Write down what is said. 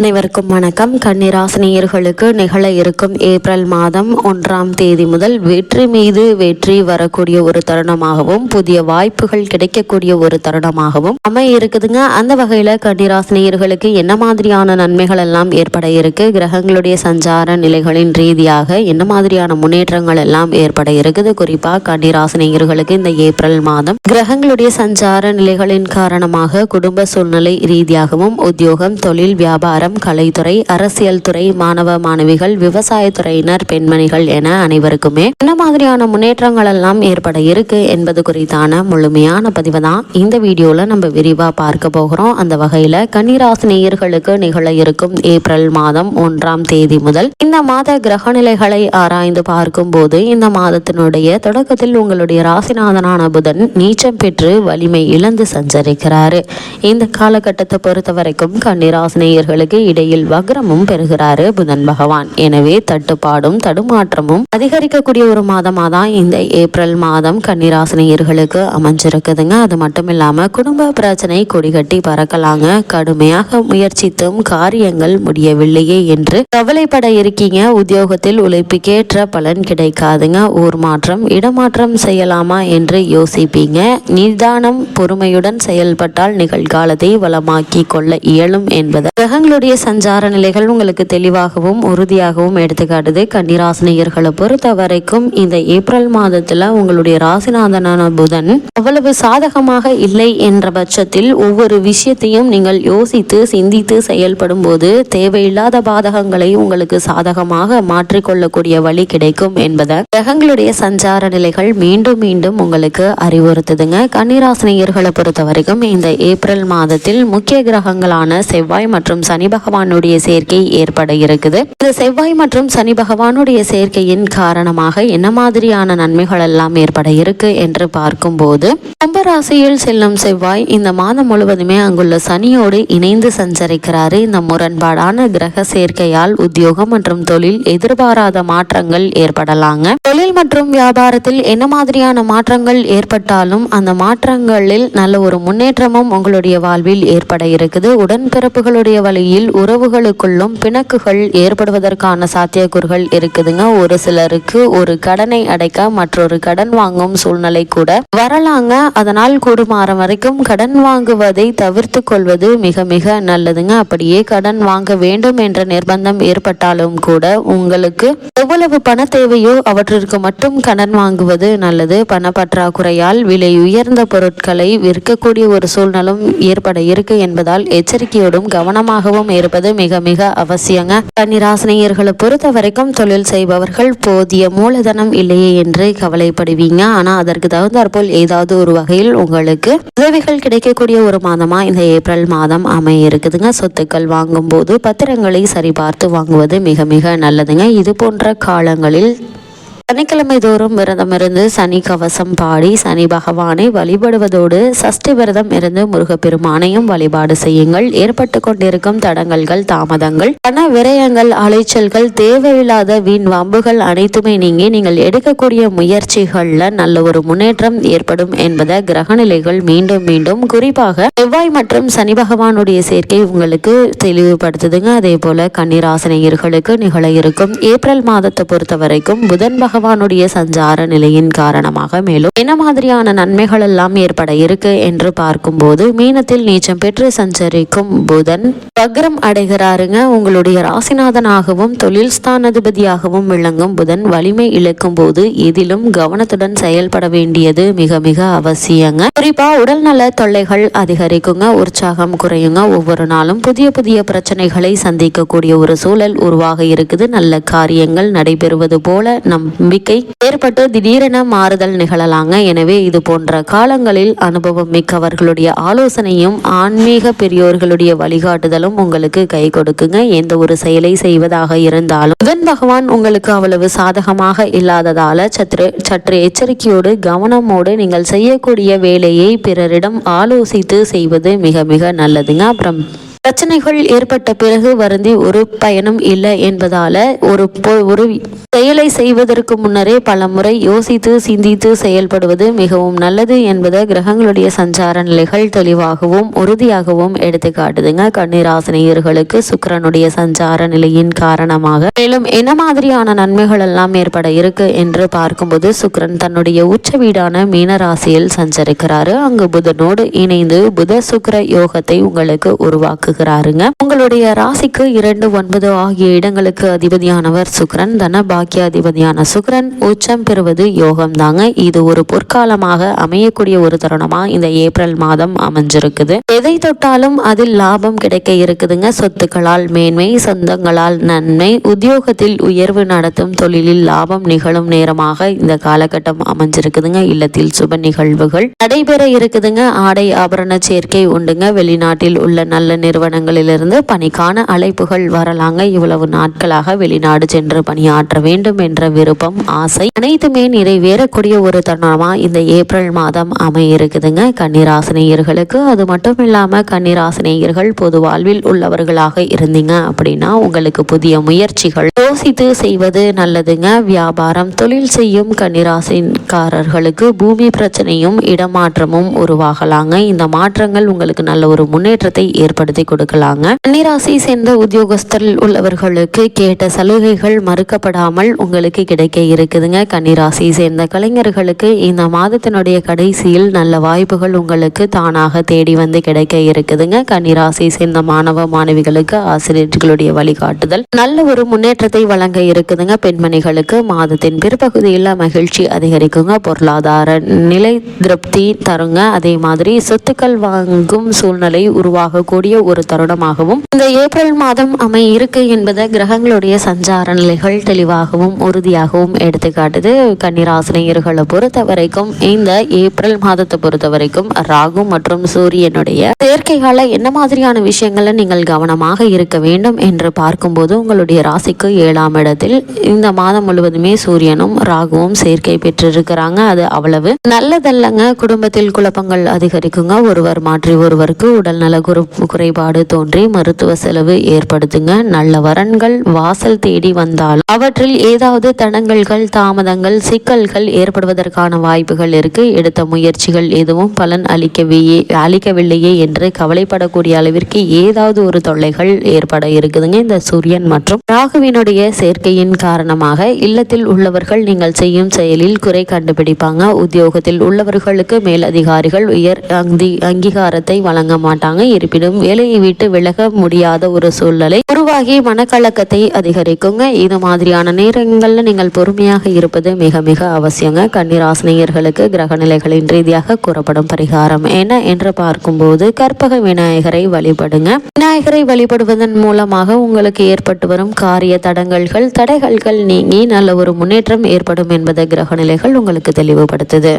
அனைவருக்கும் வணக்கம். கன்னிராசினியர்களுக்கு நிகழ இருக்கும் ஏப்ரல் மாதம் ஒன்றாம் தேதி முதல் வெற்றி மீது வெற்றி வரக்கூடிய ஒரு தருணமாகவும் புதிய வாய்ப்புகள் கிடைக்கக்கூடிய ஒரு தருணமாகவும் அமைய இருக்குதுங்க. அந்த வகையில் கன்னிராசினியர்களுக்கு என்ன மாதிரியான நன்மைகள் எல்லாம் ஏற்பட இருக்கு? கிரகங்களுடைய சஞ்சார நிலைகளின் ரீதியாக என்ன மாதிரியான முன்னேற்றங்கள் எல்லாம் ஏற்பட இருக்குது? குறிப்பாக கன்னிராசினியர்களுக்கு இந்த ஏப்ரல் மாதம் கிரகங்களுடைய சஞ்சார நிலைகளின் காரணமாக குடும்ப சூழ்நிலை ரீதியாகவும் உத்தியோகம் தொழில் வியாபாரம் கலைத்துறை அரசியல் துறை மாணவ மாணவிகள் விவசாயத்துறையினர் பெண்மணிகள் என அனைவருக்குமே என்ன மாதிரியான முன்னேற்றங்கள் எல்லாம் ஏற்பட இருக்கு என்பது குறித்தான முழுமையான பதிவு தான். இந்த வீடியோல நம்ம விரிவா பார்க்க போகிறோம். அந்த வகையில கன்னிராசி நேயர்களுக்கு நிகழ இருக்கும் ஏப்ரல் மாதம் ஒன்றாம் தேதி முதல் இந்த மாத கிரக நிலைகளை ஆராய்ந்து பார்க்கும் போது இந்த மாதத்தினுடைய தொடக்கத்தில் உங்களுடைய ராசிநாதனான புதன் நீச்சம் பெற்று வலிமை இழந்து சஞ்சரிக்கிறாரு. இந்த காலகட்டத்தை பொறுத்த வரைக்கும் கன்னிராசினியர்களுக்கு இடையில் வக்ரமும் பெறுகிறாரு புதன் பகவான். எனவே தட்டுப்பாடும் தடுமாற்றமும் அதிகரிக்கக்கூடிய ஒரு மாதமா தான் இந்த ஏப்ரல் மாதம் கன்னிராசினியர்களுக்கு அமைஞ்சிருக்குதுங்க. அது மட்டும் இல்லாம குடும்ப பிரச்சனை கொடிகட்டி பறக்கலாங்க. கடுமையாக முயற்சித்தும் காரியங்கள் முடியவில்லையே என்று கவலைப்பட இருக்கீங்க. உத்தியோகத்தில் உழைப்புக்கேற்ற பலன் கிடைக்காதுங்க. ஊர் மாற்றம் இடமாற்றம் செய்யலாமா என்று யோசிப்பீங்க. நிதானம் பொறுமையுடன் செயல்பட்டால் நிகழ்காலத்தை வளமாக்கி கொள்ள இயலும் என்பது கிரகங்களுடைய சஞ்சார நிலைகள் உங்களுக்கு தெளிவாகவும் உறுதியாகவும் எடுத்துக்காட்டுது. கன்னிராசினியர்களை பொறுத்த வரைக்கும் இந்த ஏப்ரல் மாதத்துல உங்களுடைய ராசிநாதனான புதன் அவ்வளவு சாதகமாக இல்லை என்ற பட்சத்தில் ஒவ்வொரு விஷயத்தையும் நீங்கள் யோசித்து சிந்தித்து செயல்படும் போது தேவையில்லாத பாதகங்களை உங்களுக்கு சாதகமாக மாற்றிக்கொள்ளக்கூடிய வழி கிடைக்கும் என்பதை கிரகங்களுடைய சஞ்சார நிலைகள் மீண்டும் மீண்டும் உங்களுக்கு அறிவுறுத்துதுங்க. கன்னிராசினியர்களை பொறுத்த வரைக்கும் இந்த ஏப்ரல் மாதத்தில் முக்கிய கிரகங்களான செவ்வாய் மற்றும் சனி பகவானுடைய சேர்க்கை ஏற்பட இருக்குது இந்த செவ்வாய் மற்றும் சனி பகவானுடைய சேர்க்கையின் காரணமாக என்ன மாதிரியான நன்மைகள் எல்லாம் ஏற்பட இருக்கு என்று பார்க்கும்போது கும்பராசியில் செல்லும் செவ்வாய் இந்த மாதம் முழுவதுமே அங்குள்ள சனியோடு இணைந்து சஞ்சரிக்கிறாரு. இந்த முரண்பாடான கிரக சேர்க்கையால் உத்தியோகம் மற்றும் தொழில் எதிர்பாராத மாற்றங்கள் ஏற்படலாங்க. தொழில் மற்றும் வியாபாரத்தில் என்ன மாதிரியான மாற்றங்கள் ஏற்பட்டாலும் அந்த மாற்றங்களில் நல்ல ஒரு முன்னேற்றமும் உங்களுடைய வாழ்வில் ஏற்பட இருக்குது உடன்பிறப்புகளுடைய வழியில் உறவுகளுக்குள்ளும் பிணக்குகள் ஏற்படுவதற்கான சாத்தியக்கூறுகள் இருக்குதுங்க. ஒரு சிலருக்கு ஒரு கடனை அடைக்க மற்றொரு கடன் வாங்கும் சூழ்நிலை கூட வரலாங்க. அதனால் கூடுமாறம் வரைக்கும் கடன் வாங்குவதை தவிர்த்து கொள்வது மிக மிக நல்லதுங்க. அப்படியே கடன் வாங்க வேண்டும் என்ற நிர்பந்தம் ஏற்பட்டாலும் கூட உங்களுக்கு எவ்வளவு பண தேவையோ அவற்றிற்கு மட்டும் கடன் வாங்குவது நல்லது. பண பற்றாக்குறையால் விலை உயர்ந்த பொருட்களை விற்கக்கூடிய ஒரு சூழ்நிலும் ஏற்பட இருக்கு என்பதால் எச்சரிக்கையோடும் கவனமாகவும் இருப்பது மிக மிக அவசியங்க. கன்னிராசினியர்களை பொறுத்த வரைக்கும் தொழில் செய்பவர்கள் போதிய மூலதனம் இல்லையே என்று கவலைப்படுவீங்க. ஆனா அதற்கு தகுந்தாற்போல் ஏதாவது ஒரு வகையில் உங்களுக்கு உதவிகள் கிடைக்கக்கூடிய ஒரு மாதமா இந்த ஏப்ரல் மாதம் அமைய இருக்குதுங்க சொத்துக்கள் வாங்கும் போது பத்திரங்களை சரிபார்த்து வாங்குவது மிக மிக நல்லதுங்க. இது போன்ற காலங்களில் சனிக்கிழமை தோறும் விரதம் இருந்து சனி கவசம் பாடி சனி பகவானை வழிபடுவதோடு சஷ்டி விரதம் இருந்து முருகப்பெருமானையும் வழிபாடு செய்யுங்கள். ஏற்பட்டு கொண்டிருக்கும் தடங்கல்கள் தாமதங்கள் பண விரயங்கள் அலைச்சல்கள் தேவையில்லாத வீண் வம்புகள் அனைத்துமே நீங்கி நீங்கள் எடுக்கக்கூடிய முயற்சிகள்ல நல்ல ஒரு முன்னேற்றம் ஏற்படும் என்பதை கிரகநிலைகள் மீண்டும் மீண்டும் குறிப்பாக செவ்வாய் மற்றும் சனி பகவானுடைய சேர்க்கை உங்களுக்கு தெளிவுபடுத்துதுங்க. அதே போல கன்னிராசினியர்களுக்கு நிகழ இருக்கும் ஏப்ரல் மாதத்தை பொறுத்த வரைக்கும் புதன் பகவானுடைய சஞ்சார நிலையின் காரணமாக மேலும் என்ன மாதிரியான நன்மைகள் எல்லாம் ஏற்பட இருக்கு என்று பார்க்கும்போது மீனத்தில் நீச்சம் பெற்று சஞ்சரிக்கும் புதன் வக்ரம் அடைகிறாருங்க. உங்களுடைய ராசிநாதனாகவும் தொழில் ஸ்தானாதிபதியாகவும் விளங்கும் புதன் வலிமை இழக்கும் போது எதிலும் கவனத்துடன் செயல்பட வேண்டியது மிக மிக அவசியங்க. குறிப்பா உடல்நல தொல்லைகள் அதிகரிக்குங்க. உற்சாகம் குறையுங்க. ஒவ்வொரு நாளும் புதிய புதிய பிரச்சனைகளை சந்திக்கக்கூடிய ஒரு சூழல் உருவாக இருக்குது. நல்ல காரியங்கள் நடைபெறுவது போல நம்பிக்கை ஏற்பட்டு திடீரென மாறுதல் நிகழலாங்க. எனவே இது போன்ற காலங்களில் அனுபவம் மிக்கவர்களுடைய ஆலோசனையும் ஆன்மீக பெரியோர்களுடைய வழிகாட்டுதலும் உங்களுக்கு கை கொடுக்குங்க. எந்த ஒரு செயலை செய்வதாக இருந்தாலும். புதன் பகவான் உங்களுக்கு அவ்வளவு சாதகமாக இல்லாததால சற்று சற்று எச்சரிக்கையோடு கவனமோடு நீங்கள் செய்யக்கூடிய வேலையை பிறரிடம் ஆலோசித்து செய்வது மிக மிக நல்லதுங்க. அப்புறம் பிரச்சனைகள் ஏற்பட்ட பிறகு வருந்தி ஒரு பயனும் இல்லை என்பதால ஒரு பொ- ஒரு செயலை செய்வதற்கு முன்னரே பல முறை யோசித்து சிந்தித்து செயல்படுவது மிகவும் நல்லது என்பதை கிரகங்களுடைய சஞ்சார நிலைகள் தெளிவாகவும் உறுதியாகவும் எடுத்து காட்டுதுங்க. கன்னிராசினியர்களுக்கு சுக்கரனுடைய சஞ்சார நிலையின் காரணமாக. மேலும் என்ன மாதிரியான நன்மைகள் எல்லாம் ஏற்பட இருக்கு என்று பார்க்கும்போது சுக்கரன் தன்னுடைய உச்ச வீடான மீனராசியில் சஞ்சரிக்கிறாரு. அங்கு புதனோடு இணைந்து புத சுக்கர யோகத்தை உங்களுக்கு உருவாக்குகிறாருங்க உங்களுடைய ராசிக்கு இரண்டு ஒன்பது ஆகிய இடங்களுக்கு அதிபதியானவர் சுக்கிரன் தன பாக்கியாதிபதியான சுக்கிரன் உச்சம் பெறுவது யோகம் தாங்க இது ஒரு பொற்காலமாக அமையக்கூடிய ஒரு தருணமா இந்த ஏப்ரல் மாதம் அமைஞ்சிருக்குது. எதை தொட்டாலும் அதில் லாபம் கிடைக்க இருக்குதுங்க. சொத்துக்களால் மேன்மை சொந்தங்களால் நன்மை உத்தியோகத்தில் உயர்வு நடத்தும் தொழிலில் லாபம் நிகழும் நேரமாக இந்த காலகட்டம் அமைஞ்சிருக்குதுங்க. இல்லத்தில் சுப நிகழ்வுகள் நடைபெற இருக்குதுங்க. ஆடை ஆபரண சேர்க்கை உண்டுங்க. வெளிநாட்டில் உள்ள நல்ல நிறுவனங்களிலிருந்து பணிக்கான அழைப்புகள் வரலாங்க. இவ்வளவு நாட்களாக வெளிநாடு சென்று பணியாற்ற வேண்டும் என்ற விருப்பம் ஆசை. அனைத்துமே நிறைவேறக்கூடிய ஒரு தருணமா இந்த ஏப்ரல் மாதம் அமைய இருக்குதுங்க கன்னிராசினியர்களுக்கு அது மட்டும் இல்லாம கன்னிராசினியர்கள் பொது வாழ்வில் உள்ளவர்களாக இருந்தீங்க அப்படின்னா உங்களுக்கு புதிய முயற்சிகள். யோசித்து செய்வது நல்லதுங்க. வியாபாரம் தொழில் செய்யும் கன்னிராசிக்காரர்களுக்கு பூமி பிரச்சனையும் இடமாற்றமும் உருவாகலாங்க. இந்த மாற்றங்கள் உங்களுக்கு நல்ல ஒரு முன்னேற்றத்தை ஏற்படுத்தி கொடுக்கலாங்க. கன்னிராசி சேர்ந்த உத்தியோகஸ்தரில் உள்ளவர்களுக்கு கேட்ட சலுகைகள் மறுக்கப்படாமல் உங்களுக்கு கிடைக்க இருக்குதுங்க. கன்னிராசி சேர்ந்த கலைஞர்களுக்கு இந்த மாதத்தினுடைய கடைசியில் நல்ல வாய்ப்புகள் உங்களுக்கு தானாக தேடி வந்து கிடைக்க இருக்குதுங்க. கன்னிராசி சேர்ந்த மாணவ மாணவிகளுக்கு ஆசிரியர்களுடைய வழிகாட்டுதல். நல்ல ஒரு முன்னேற்றத்தை வழங்க இருக்குதுங்க. பெண்மணிகளுக்கு மாதத்தின் பிற்பகுதியில் மகிழ்ச்சி அதிகரிக்குங்க. பொருளாதார நிலை திருப்தி தருங்க. அதே மாதிரி சொத்துக்கள் வாங்கும் சூழ்நிலை உருவாகக்கூடிய ஒரு தருணமாகவும் இந்த ஏப்ரல் மாதம் அமை இருக்கு என்பதை கிரகங்களுடைய சஞ்சார நிலைகள் தெளிவாகவும் உறுதியாகவும் எடுத்துக்காட்டுது கன்னிராசினியர்களை பொறுத்த வரைக்கும் இந்த ஏப்ரல் மாதத்தை பொறுத்த வரைக்கும் ராகு மற்றும் சூரியனுடைய செயற்கைகால என்ன மாதிரியான விஷயங்களை நீங்கள் கவனமாக இருக்க வேண்டும் என்று பார்க்கும்போது உங்களுடைய ராசிக்கு ஏழாம் இடத்தில் இந்த மாதம் முழுவதுமே சூரியனும் ராகுவும் சேர்க்கை பெற்றிருக்கிறாங்க. அது அவ்வளவு நல்லதல்லங்க. குடும்பத்தில் குழப்பங்கள் அதிகரிக்குங்க. ஒருவர் மாற்றி ஒருவருக்கு உடல்நல குறைபாடு குறைபாடு தோன்றி மருத்துவ செலவு ஏற்படுத்துங்க நல்ல வரன்கள் வாசல் தேடி வந்தாலும் அவற்றில் ஏதாவது தடங்கல்கள் தாமதங்கள் சிக்கல்கள் ஏற்படுவதற்கான வாய்ப்புகள் இருக்கு. எடுத்த முயற்சிகள் எதுவும் பலன் அளிக்கவே அளிக்கவில்லையே என்று கவலைப்படக்கூடிய அளவிற்கு ஏதாவது ஒரு தொல்லைகள் ஏற்பட இருக்குதுங்க. இந்த சூரியன் மற்றும் ராகுவினுடைய சேர்க்கையின் காரணமாக இல்லத்தில் உள்ளவர்கள் நீங்கள் செய்யும் செயலில் குறை கண்டுபிடிப்பாங்க. உத்தியோகத்தில் உள்ளவர்களுக்கு மேலதிகாரிகள் உயர் அங்கி அங்கீகாரத்தை வழங்க மாட்டாங்க. இருப்பினும் வேலையை விட்டு விலக முடியாத ஒரு சூழ்நிலை உருவாகி மனக்கலக்கத்தை அதிகரிக்குங்க. இது மாதிரியான நேரங்களில் நீங்கள் பொறுமையாக இருப்பது மிக மிக அவசியங்க. கன்னிராசினியர்களுக்கு கிரக நிலைகளின் ரீதியாக கூறப்படும் பரிகாரம் என்ன என்று பார்க்கும்போது கற்பக விநாயகரை வழிபடுங்க. விநாயகரை வழிபடுவதன் மூலமாக உங்களுக்கு ஏற்பட்டு வரும் காரிய தடங்கல்கள் தடைகள்கள் நீங்கி நல்ல ஒரு முன்னேற்றம் ஏற்படும் என்பதை கிரக நிலைகள் உங்களுக்கு தெளிவுபடுத்துது.